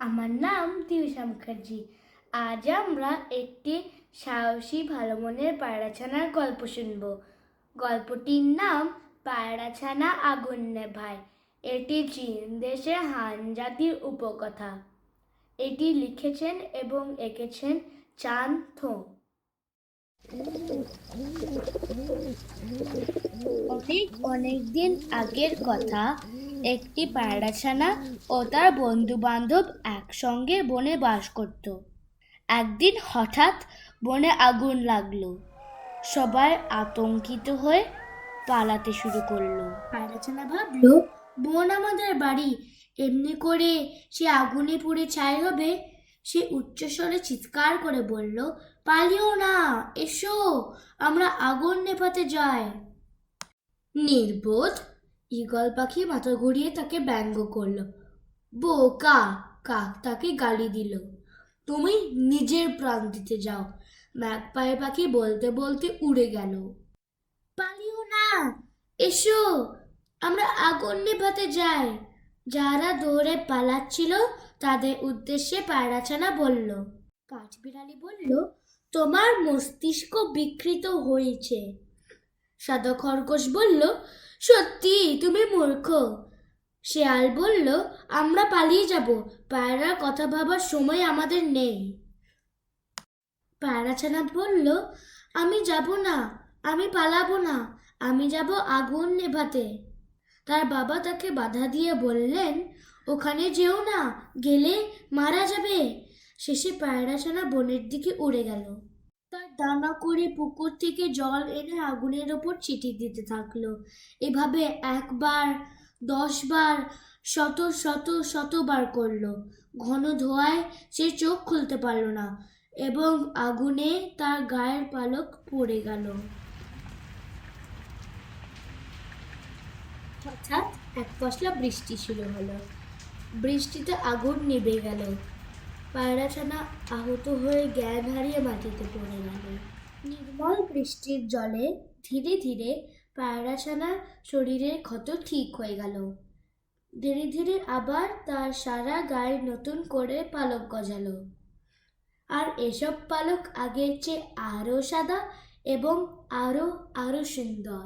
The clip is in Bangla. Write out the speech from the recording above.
আমার নাম দিবিশা মুখার্জি। আজ আমরা একটি সাহসী ভালো মনের পায়রাছানার গল্প শুনব। গল্পটির নাম পায়রাছানা আগুন নেভায়। এটি চীন দেশের হান জাতির উপকথা। এটি লিখেছেন এবং এঁকেছেন চান থো। অনেক অনেক দিন আগের কথা একটি পায়রাছানা ও তার বন্ধু বান্ধব একসঙ্গে বনে বাস করত। একদিন হঠাৎ বনে আগুন লাগল। সবাই আতঙ্কিত হয়ে পালাতে শুরু করল। পায়রাছানা ভাবলো, বোন আমাদের বাড়ি। এমনি করে সে আগুনে পুড়ে ছাই হবে? সে উচ্চস্বরে চিৎকার করে বলল, পালিও না, এসো, আমরা আগুন নেভাতে যাই। নির্বোধ ঈগল পাখি মাথা ঘুরিয়ে তাকে ব্যঙ্গ করল। বোকা, কাক তাকে গালি দিল। তুমি নিজের প্রাণ দিতে যাও। ম্যাকপাই পাখি বলতে বলতে উড়ে গেল। পালিও না। এসো, আমরা আগুন নেভাতে যাই। যারা দৌড়ে পালাচ্ছিল, তাদের উদ্দেশ্যে পায়রাছানা বলল। কাঠবিড়ালি বলল, তোমার মস্তিষ্ক বিকৃত হয়েছে। সাদা খরগোশ বলল, সত্যি, তুমি মূর্খ। শেয়াল বলল, আমরা পালিয়ে যাব। পায়রার কথা ভাবার সময় আমাদের নেই। পায়রাছানা বলল, আমি যাব না, আমি পালাবো না, আমি যাব আগুন নেভাতে। তার বাবা তাকে বাধা দিয়ে বললেন, ওখানে যেও না, গেলে মারা যাবে। শেষে পায়রাছানা বনের দিকে উড়ে গেল। তার ডানা করে পুকুর থেকে জল এনে আগুনের ওপর চিঠি দিতে থাকল। এভাবে একবার, দশবার, শত শত, শতবার করল। ঘন ধোয়ায় সে চোখ খুলতে পারল না এবং আগুনে তার গায়ের পালক পড়ে গেল। হঠাৎ এক পশলা বৃষ্টি শুরু হলো। বৃষ্টিতে আগুন নিভে গেল। পায়রাছানা আহত হয়ে জ্ঞান হারিয়ে মাটিতে পড়ে গেল নির্মল বৃষ্টির জলে ধীরে ধীরে পায়রাছানার শরীরের ক্ষত ঠিক হয়ে গেল। ধীরে ধীরে আবার তার সারা গায়ে নতুন করে পালক গজালো। আর এসব পালক আগের চেয়ে আরও সাদা এবং আরও আরও সুন্দর।